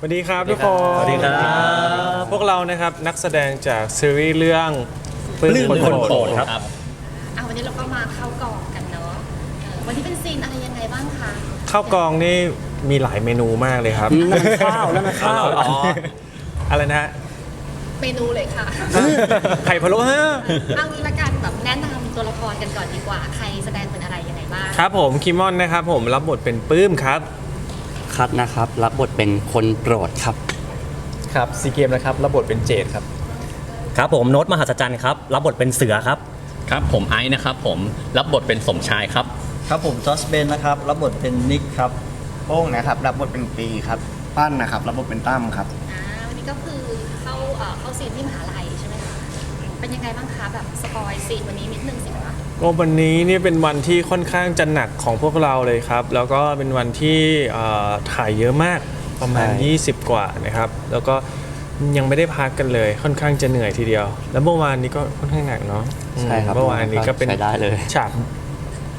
สวัสดีครับทุกคนสวัสดีครับ พวกเรานะครับนักแสดงจากซีรีส์เรื่องปลื้มปลื้มคนคนโปโปรรดดครับครับอะวันนี้เราก็มาเข้ากองกันเนาะเออวันนี้เป็นซีนอะไรยังไงบ้างคะข้าวกองนี่มีหลายเมนูมากเลยครับนั่นมันข้าวนั่นมันข้าวอ๋ออะไรนะฮะเมนูเลยค่ะ ไข่พะโล้ฮะ เอางี้ละกันแบบแนะนำตัวละครกันก่อนดีกว่า ใครแสดงเป็นอะไรยังไงบ้าง ครับผมคิมอนนะครับผมรับบทเป็นปลื้มครับ คัดนะครับ รับบทเป็นคนโปรดครับ ครับซีเกมนะครับรับบทเป็นเจดครับ ครับผมโน้ตมหัศจรรย์ครับ รับบทเป็นเสือครับ ครับผมไอซ์นะครับผมรับบทเป็นสมชายครับ ครับผมจอสเบนนะครับรับบทเป็นนิกครับโป้งนะครับรับบทเป็นปีครับปั้นนะครับรับบทเป็นตั้มครับอ่าวันนี้ก็คือเข้าเอ่อเข้าซีนที่มหาลัยใช่ไหมคะ เป็นยังไงบ้างคะแบบสปอยซีนวันนี้นิดนึงสิคะ ก็วันนี้นี่เป็นวันที่ค่อนข้างจะหนักของพวกเราเลยครับ แล้วก็เป็นวันที่เอ่อถ่ายเยอะมากประมาณ ใช่ 20 กว่านะครับ แล้วก็ยังไม่ได้พักกันเลยค่อนข้างจะเหนื่อยทีเดียว แล้วเมื่อวานนี้ก็ค่อนข้างหนักเนาะใช่ครับเมื่อวานนี้ก็เป็นใช้ได้เลย ฉาก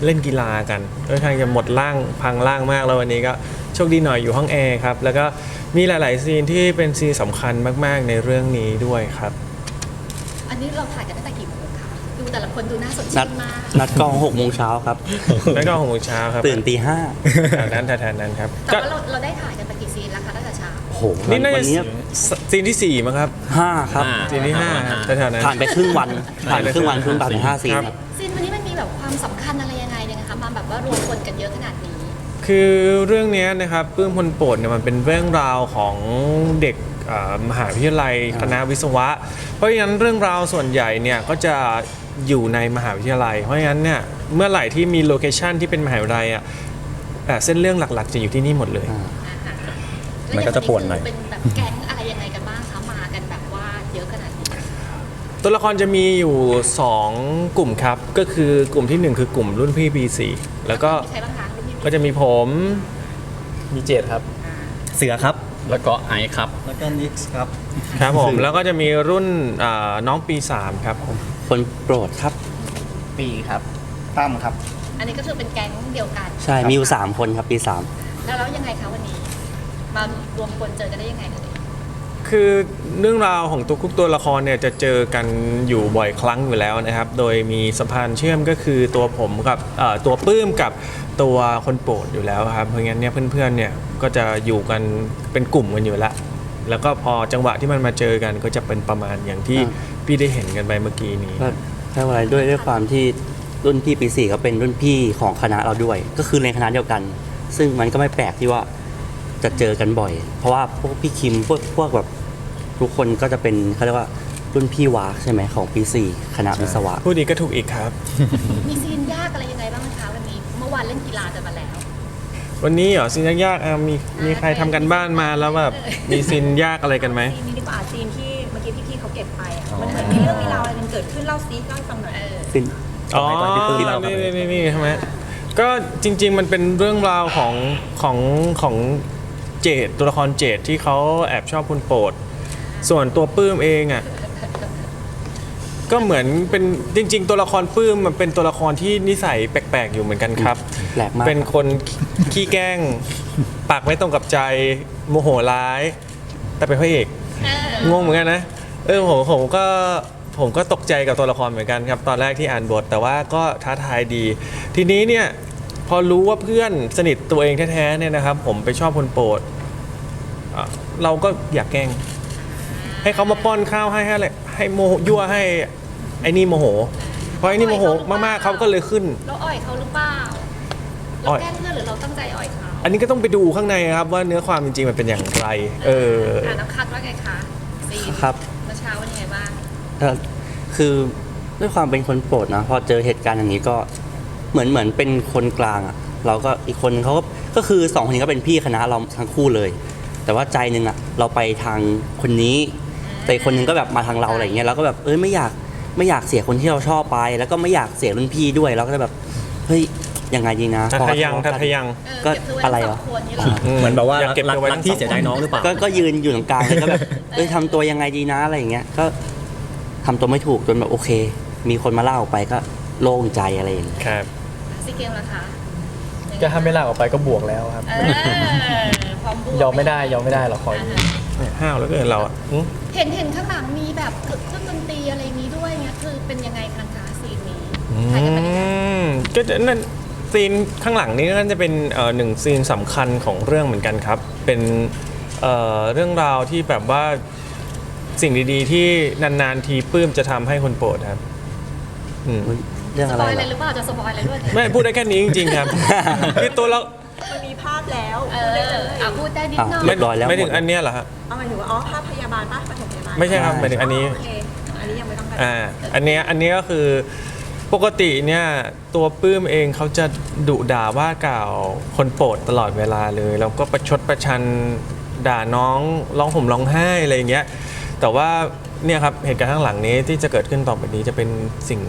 เล่นกีฬากันค่อนข้างจะหมดร่างพังร่างมากแล้ววันนี้ก็โชคดีหน่อยอยู่ห้องแอร์ครับแล้วก็มีหลาย ๆ ซีนที่เป็นซีนสำคัญมาก ๆ ในเรื่องนี้ด้วยครับ อันนี้เราถ่ายกันตั้งแต่กี่โมงคะดู แต่ละคนดูน่าสนใจนัดมาก นัดกองหกโมงเช้าครับ แล้วก็หกโมงเช้าครับตื่นตีห้าแถวนั้นแถวๆนั้นครับแต่ก็ว่าเราเราได้ถ่ายกันไปกี่ซีนแล้วคะตั้งแต่เช้า โอ้โหนี่น่าวัจะนนี้ซีนที่สี่มั้งครับห้าครับ อ่า ซีนที่ห้าครับแถวๆนั้น ผ่านไปครึ่งวัน ผ่านไปครึ่งวันครึ่งผ่านไปห้าซีนครับครับ ซีนวันนี้มันมีแบบความสำคัญอะไรยังไงเนี่ยนะคะมาแบบว่ารวมคนกันเยอะขนาดนี้ คือเรื่องเนี้ยนะครับปลื้มพลโปรดเนี่ยมันเป็นเรื่องราวของเด็กเอ่อมหาวิทยาลัยคณะวิศวะ เพราะฉะนั้นเรื่องราวส่วนใหญ่เนี่ยก็จะ อยู่ในมหาวิทยาลัย เพราะฉะนั้นเนี่ยเมื่อไหร่ที่มีโลเคชันที่เป็นมหาวิทยาลัยอะเอ่อเส้นเรื่องหลักๆ จะอยู่ที่นี่หมดเลย มันก็จะป่วนหน่อย เป็นแบบแก๊งอะไรยังไงกันบ้างคะมากันแบบว่าเยอะขนาดนี้ตัวละครจะมีอยู่ 2 กลุ่มครับ ก็คือกลุ่มทีหนึ่1 คือกลุ่มรุ่นพี่ B4 แล้วก็มีใครบ้างคะรุ่นพี่ก็จะมีผม มีเจดครับ เสือครับ แล้วก็ไอซ์ครับ แล้วก็นิกส์ครับ ครับผม แล้วก็จะมีรุ่นอ่าน้องปี 3 ครับผม คนโปรดครับ ปีครับตั้มครับ อันนี้ก็คือเป็นแก๊งเดียวกันใช่มีอยู่สามคนครับปีสามแล้วแล้วยังไงคะวันนี้ มารวมคนเจอกันได้ยังไงคะเนี่ยคือเรื่องราวของตัวคุกตัวละครเนี่ยจะเจอกันอยู่บ่อยครั้งอยู่แล้วนะครับ โดยมีสะพานเชื่อมก็คือตัวผมกับเอ่อตัวปื้มกับตัวคนโปรดอยู่แล้วครับ เพราะงั้นเนี่ยเพื่อนๆเนี่ยก็จะอยู่กันเป็นกลุ่มกันอยู่แล้ว แล้วก็พอจังหวะที่มันมาเจอกันก็จะเป็นประมาณอย่างที่อ่าพี่ได้เห็นกันไปเมื่อกี้นี้ ก็แค่ว่าอะไรด้วยด้วยความที่รุ่นพี่ปีสี่ก็เป็นรุ่นพี่ของคณะเราด้วย ก็คือในคณะเดียวกัน ซึ่งมันก็ไม่แปลกที่ว่าจะเจอกันบ่อย เพราะว่าพวกพี่คิมพวกพวกแบบทุกคนก็จะเป็นเขาเรียกว่ารุ่นพี่วากใช่ไหมของปีสี่คณะวิศวะ พูดดีก็ถูกอีกครับ มีซีนยากอะไรยังไงบ้างไหมคะวันนี้ เมื่อวานเล่นกีฬากันมาแล้ว วันนี้เหรอซีนยากๆอะมีมีใครทำกันบ้านมาแล้วแบบมีซีนยากอะไรกันไหม ซีนนี้ดีกว่าซีนที่เมื่อกี้พี่ๆเขาเก็บไปอะ มันเหมือนมีเรื่องมีราวอะไรกันเกิดขึ้นเล่าซีเล่าให้ฟังหน่อยเออสิ้นอ๋อไปก่อนพี่ปื้มเล่าครับนี่นี่นี่ใช่ไหมก็จริง ๆ มันเป็นเรื่องราวของของของเจดตัวละครเจดที่เขาแอบชอบคุณโปรด ส่วนตัวปื้มเองอะ ก็เหมือนเป็นจริง ๆ ตัวละครปื้มมันเป็นตัวละครที่นิสัยแปลกๆอยู่เหมือนกันครับ แปลกมาก เป็นคนขี้แกล้ง ปากไม่ตรงกับใจโมโหร้าย แต่เป็นพระเอกงงเหมือนกันนะเออผมผมก็ผมก็ตกใจกับตัวละครเหมือนกันครับ ตอนแรกที่อ่านบท แต่ว่าก็ท้าทายดี ทีนี้เนี่ยพอรู้ว่าเพื่อนสนิทตัวเองแท้ๆเนี่ยนะครับ ผมไปชอบคนโปรดอะเราก็อยากแกล้ง ให้เขามาป้อนข้าวให้ให้อะไรให้โมโหยั่วให้ ไอ้นี่โมโหพอไอ้นี่โมโหมากๆเขาก็เลยขึ้น เราอ่อยเขาหรือเปล่าอ่เราอยแกล้งเพื่อนหรือเราตั้งใจอ่อยเขาอันนี้ก็ต้องไปดูข้างในครับว่าเนื้อความจริงๆมันเป็นอย่างไร เอออ่าน้ำคัดว่าไงคะซีนครับ เมื่อเช้าเป็นยังไงบ้างเอ่อคือด้วยความเป็นคนโปรดนะพอเจอเหตุการณ์อย่างนี้ก็เหมือนเหมือนเป็นคนกลางอะ เราก็อีกคนเขาก็ก็คือสองคนนี้ก็เป็นพี่คณะเราทั้งคู่เลย แต่ว่าใจหนึ่งอะ เราไปทางคนนี้ แต่อีกคนหนึงก็แบบมาทางเราอะไรอย่างเงี้ยเราก็แบบเอ้ยไม่อยาก ไม่อยากเสียคนที่เราชอบไป แล้วก็ไม่อยากเสียรุ่นพี่ด้วยเราก็เลยแบบเฮ้ยยังไงดีนะทัพอทะยังทะเลาะทักันทะยังเออก็เก็บเธอไว้อะไรทั้งเหรอสองคนนี่เหรอ เหมือนแบบว่าอยากเก็บรักเก็บไว้รักที่เสียดายน้องหรือเปล่า ก็ก็ยืนอยู่ตรงกลางเลยก็แบบเอ้ยทำตัวยังไงดีนะอะไรอย่างเงี้ย ก็ทำตัวไม่ถูกจนแบบโอเค มีคนมาเล่าออกไปก็โล่งใจอะไรอย่างเงี้ยครับซีเกมล่ะคะก็ถ้าไม่ลากออกไปก็บวกแล้วครับ เออพร้อมบวกยอมไม่ได้ยอมไม่ได้หรอกคอยอ่าดูฮะ เนี่ยห้าวแล้วเกินเราอะอืมเห็นเห็นข้างหลังมีแบบเครื่องดนตรีอะไรอย่างนี้ด้วยเงี้ยคือเป็นยังไงกันคะซีนนี้ถ่ายกันเป็นยังไงมก็จะนั่นซีนข้างหลังนี้ก็จะเป็นเอ่อหนึ่งซีนสำคัญของเรื่องเหมือนกันครับ เป็นเอ่อเรื่องราวที่แบบว่าสิ่งดีๆ ที่นานๆทีปลื้มจะทำให้คนโปรดครับอืม เรื่องสอะไรปอยเหอะไรรอหรือเปล่าจะสปอยอะไรด้วยไม่พูดได้แค่นี้จริงๆครับ คือตัวเรา มันมีภาพแล้วเอพูดได้อเลยอะพูดได้นิดหน่อย เรียบร้อยแล้วไม่ถึงหมด อันเนี้ยเหรอฮะเอาหมายถึงว่าอ๋อภาพพยาบาลปะปฐมพยาบาลไม่ใช่ครับหมายถึงอันนี้ โอเคอันนี้ยังไม่ต้องการอ่า อันเนี้ยอันเนี้ยก็คือปกติเนี่ยตัวปื้มเองเขาจะดุด่าว่ากล่าวคนโปรดตลอดเวลาเลยแล้วก็ประชดประชันด่าน้องร้องห่มร้องไห้อะไรอย่างเงี้ยแต่ว่าเนี่ยครับเหตุการณ์ข้างหลังนี้ที่จะเกิดขึ้นต่อไปนี้จะเป็นสิ่ง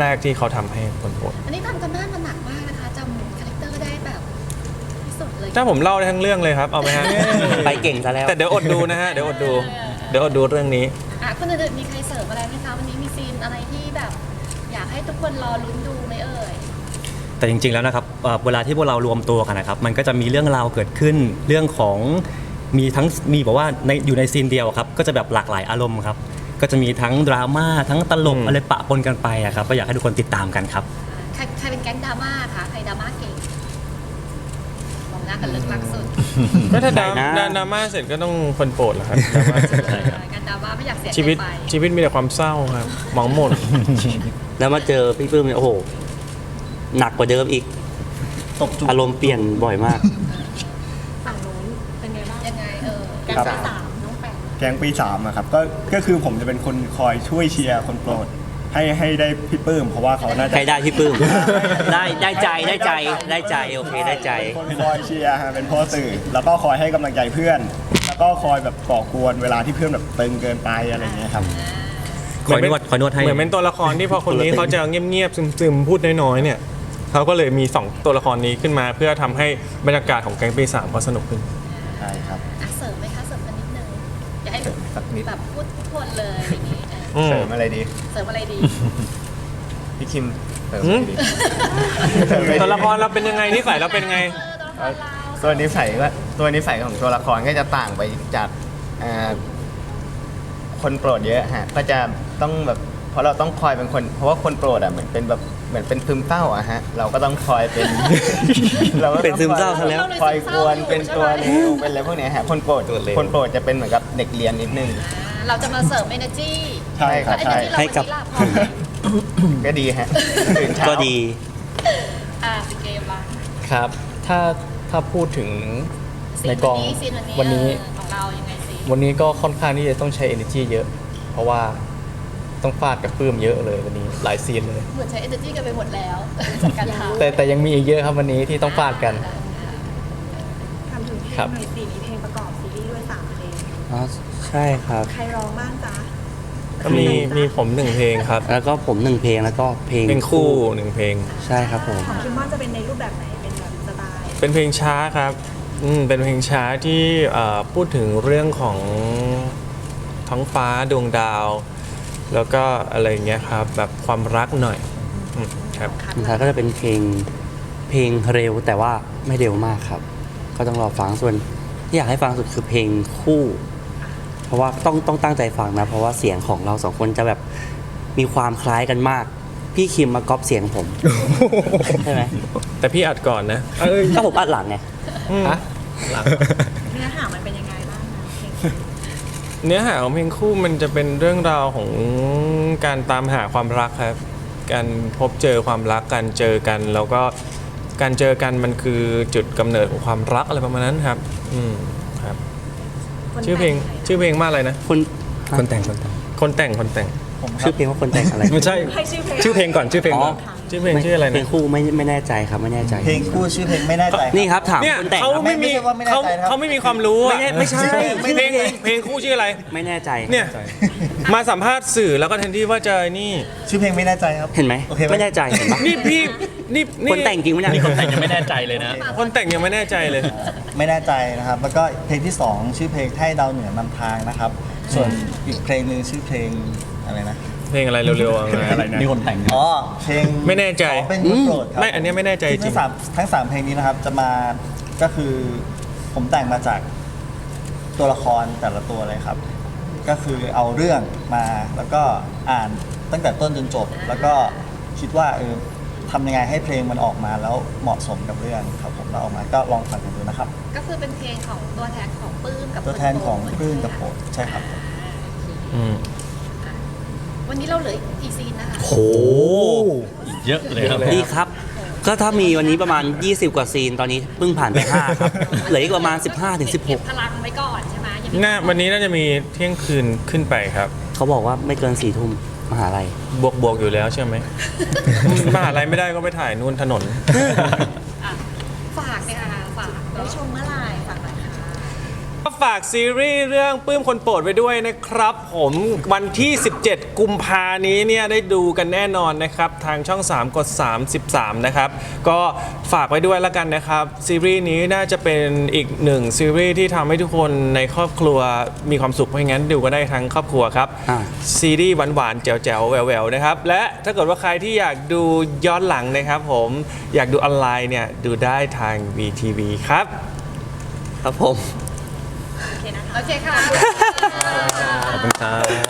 แรกๆที่เขาทำให้คนโปรด อันนี้ทำกันบ้านมา ถ้าผมเล่าได้ทั้งเรื่องเลยครับ เอาไหมฮะ ไปเก่งซะแล้ว แต่เดี๋ยวอดดูนะฮะ เดี๋ยวอดดู เดี๋ยวอดดูเรื่องนี้ อะคนอื่นๆมีใครเสริมอะไรไหมคะวันนี้มีซีนอะไรที่แบบ อยากให้ทุกคนรอลุ้นดูไหมเอ่ย แต่จริงๆแล้วนะครับเอ่อเวลาที่พวกเรารวมตัวกันนะครับ มันก็จะมีเรื่องราวเกิดขึ้น เรื่องของมีทั้งมีแบบว่าในอยู่ในซีนเดียวครับ ก็จะแบบหลากหลายอารมณ์ครับ ก็จะมีทั้งดราม่าทั้งตลกอืม อะไรปะปนกันไปอะครับ ก็อยากให้ทุกคนติดตามกันครับ ใครใครเป็นแก๊งดราม่าคะใครดราม่าเก่งมองห น้ากันลึกลักสุดก็ถ้าดราใครนะดราม่าเสร็จก็ต้องคนโปรดแหละครับดราม่าเสร็จการดราม่าไม่อยากเสียใจชีวิตไปชีวิตมีแต่ความเศร้าครับหมองหม่นแล้วมาเจอพี่ปื้มเนี่ยโอ้โห หนักกว่าเดิมอีก ตบจุกอารมณ์เปลี่ยนบ่อยมาก ฝั่งนู้นเป็นไงบ้าง ยังไงเออแก๊งครับที่สามน้องแปดแกงปีสามอะครับก็ก็คือผมจะเป็นคนคอยช่วยเชียร์คนโปรด ให้ให้ได้พี่ปื้มเพราะว่าเขาน่าจะใครได้พี่ปื้ม ได้ได้ใจได้ใจได้ใจโอเคได้ใจคนคอยเชียร์ฮะเป็นพ่อสื่อแล้วก็คอยให้กำลังใจเพื่อน แล้วก็คอยแบบก่อกวนเวลาที่เพื่อนแบบตึงเกินไปอะไรอย่างเงี้ยครับ คอยนวดคอยนวดให้ เหมือนเป็นตัวละครที่พอคนนี้เขาจะเงียบๆซึมๆพูดน้อยๆเนี่ยเขาก็เลยมีสองตัวละครนี้ขึ้นมา เพื่อทำให้บรรยากาศของแก๊งปีสามก็สนุกขึ้น ใช่ครับ อะเสริมไหมคะเสริมกันนิดนึงอยากให้สักนิด แบบพูดทุกคนเลยอย่างนี้เอออืมเสริมอะไรดี เสริมอะไรดี พี่คิมเสริมหือะมไรดีตัวละครเราเป็นยังไงนิสัยเราเป็นไง เออตัวละครเราตัวนิสัยก็ตัวนิสัยของตัวละครก็จะต่างไปจากเอ่อคนโปรดเยอะฮะก็จะต้องแบบเพราะเราต้องคอยเป็นคน เพราะว่าคนโปรดอะเหมือนเป็นแบบเหมือนเป็นซึมเศร้าอะฮะ เราก็ต้องคอยเป็นเราก็ต้องเป็นซึมเศร้าซะแล้ว คอยกวนเป็นตัวเลวเป็นอะไรพวกเนี้ยฮะคนโปรดคนโปรดจะเป็นเหมือนกับเด็กเรียนนิดนึง อ่า เราจะมาเสริม energy ใช่ครับแล้วใช่ energy เราให้กับวันนี้ล่ะพอไหมก็ดีฮะตื่นเช้า ก็ดี อ่าเป็นเกมบ้างครับ ถ้าถ้าพูดถึงซีในนกวัอนงนี้ซีนวัวันนนี้นี้เออของเรายังไงซีวันนี้ก็ค่อนข้างที่จะต้องใช้ energy เยอะ เพราะว่าต้องฟาดกับปื้มเยอะเลยวันนี้หลายซีนเลย เหมือนใช้ energy กันไปหมดแล้วจากการทำแต่แต่ยังมีอีกเยอะครับวันนี้ที่ต้องฟาดกัน ทำถึงเพลครับงหน่อยสี่มีเพลงประกอบซีรีส์ด้วยสามเพลงอ๋อ ใช่ครับ ใครร้องบ้างจ๊ะก็มีมีผมหนึ่งเพลงครับ แล้วก็ผมหนึ่งเพลงแล้วก็เพลงเพลงคู่หนึ่งเพลง ใช่ครับผมของคิมมอนจะเป็นในรูปแบบไหนเป็นแบบสไตล์เป็นเพลงช้าครับอืมเป็นเพลงช้าที่เอ่อพูดถึงเรื่องของท้องฟ้าดวงดาว แล้วก็อะไรอย่างเงี้ยครับแบบความรักหน่อยอืมครับ สุดท้ายก็จะเป็นเพลงเพลงเร็วแต่ว่าไม่เร็วมากครับ ก็ต้องรอฟังส่วนที่อยากให้ฟังสุดคือเพลงคู่ เพราะว่าต้องต้องตั้งใจฟังนะ เพราะว่าเสียงของเราสองคนจะแบบมีความคล้ายกันมาก พี่คิมมาก๊อปเสียงผมใช่ไหมแต่พี่อัดก่อนนะก็ผมอัดหลังไงอืมฮะเนื้อหามันเป็นยังไงบ้างนะเพลงเนื้อหาของเพลงคู่มันจะเป็นเรื่องราวของการตามหาความรักครับ การพบเจอความรักการเจอกัน แล้วก็การเจอกันมันคือจุดกำเนิดของความรักอะไรประมาณนั้นครับ อืมครับ คนชื่อเพลงแต่ใครชื่อเพลงว่าอะไรนะ คนคนแต่งคนแต่งคนแต่งคนแต่งผมครัชื่บอเพลงว่าคนแต่งอะไร ไม่ใช่ให้ชื่อเพลง ชื่อเพลงก่อนชื่อเพลงก่อนชื่อเพลงชื่ออะไรเพลนะงคู่ไม่ไม่แน่ใจครับไม่แน่ใจ เพลงคู่ชื่อเพลงไม่แน่ใจนี่ครับถามเนี่ยคนแต่งเขาครับ ไม่มีไม่ใช่ว่าไม่แน่เขาใจนะครับ เขาไม่มีความรู้อะไม่แน่ไม่ใช่ เพลงเพลงคู่ชื่ออะไร ไม่แน่ใจเนี่ยมาสัมภาษณ์สื่อแล้วก็แทนที่ว่าจะนี่ ชื่อเพลงไม่แน่ใจครับเห็นไหมโอเคไหมไม่แน่ใจเห็นปะนี่พี่ นี่นี่คนแต่งจริงไหมเนี่ย นี่คนแต่งยังไม่แน่ใจเลยนะ คนแต่งยังไม่แน่ใจเลย ไม่แน่ใจนะครับ แล้วก็เพลงที่ 2 ชื่อเพลงให้ดาวเหนือนำทางนะครับ ส่วนอีกเพลงหนึ่งชื่อเพลงอะไรนะ เพลงอะไรเร็วๆอะไรนะนี่คนแต่ง อ๋อ เพลงไม่แน่ใจขอเป็นคนโปรดครับไม่อันเนี้ยไม่แน่ใจจริง ทั้งสามทั้งสามเพลงนี้นะครับ จะมาก็คือผมแต่งมาจากตัวละครแต่ละตัวเลยครับ ก็คือเอาเรื่องมาแล้วก็อ่านตั้งแต่ต้นจนจบ แล้วก็คิดว่าเออ ทำยังไงให้เพลงมันออกมาแล้วเหมาะสมกับเรื่องครับผมแล้วออกมาก็ลองฟังกันดูนะครับ ก็คือเป็นเพลงของตัวแทนของปื้มกับตัวแทนของปลื้มกับโปรดใช่ครับอืมวันนี้เราเหลืออีกกี่ซีนนะคะ โหอีกเยอะเลยครับ ดีครับ ก็ถ้ามีวันนี้ประมาณ 20 กว่าซีนตอนนี้เพิ่งผ่านไป 5 ครับ เหลืออีกประมาณ 15ถึงเก็บพลังไว้ก่อนใช่ไหมยังไม่น่าวันนี้น่าจะมีเที่ยงคืนขึ้นไปครับ16เขาบอกว่าไม่เกิน4ทุ่ม มหาลัย บวกบวกอยู่แล้วใช่ไหม มหาลัยไม่ได้ก็ไปถ่ายนู่นถนน อะฝากเลยค่ะฝากได้ชมเมื่อไหร่ฝากหน่อยค่ะ ก็ฝากซีรีส์เรื่องปลื้มคนโปรดไว้ด้วยนะครับ ผมวันที่ 17 กุมภานี้เนี่ยได้ดูกันแน่นอนนะครับ ทางช่อง 3 กด 33 นะครับ ก็ฝากไว้ด้วยแล้วกันนะครับ ซีรีส์นี้น่าจะเป็นอีกหนึ่งซีรีส์ที่ทำให้ทุกคนในครอบครัวมีความสุขเพราะงั้นดูกันได้ทั้งครอบครัวครับ อ่า ซีรีส์หวานๆแจ๋วๆแหววๆนะครับ และถ้าเกิดว่าใครที่อยากดูย้อนหลังนะครับผมอยากดูออนไลน์เนี่ยดูได้ทาง VTV ครับ ครับผม โอเคค่ะ ขอบคุณครับ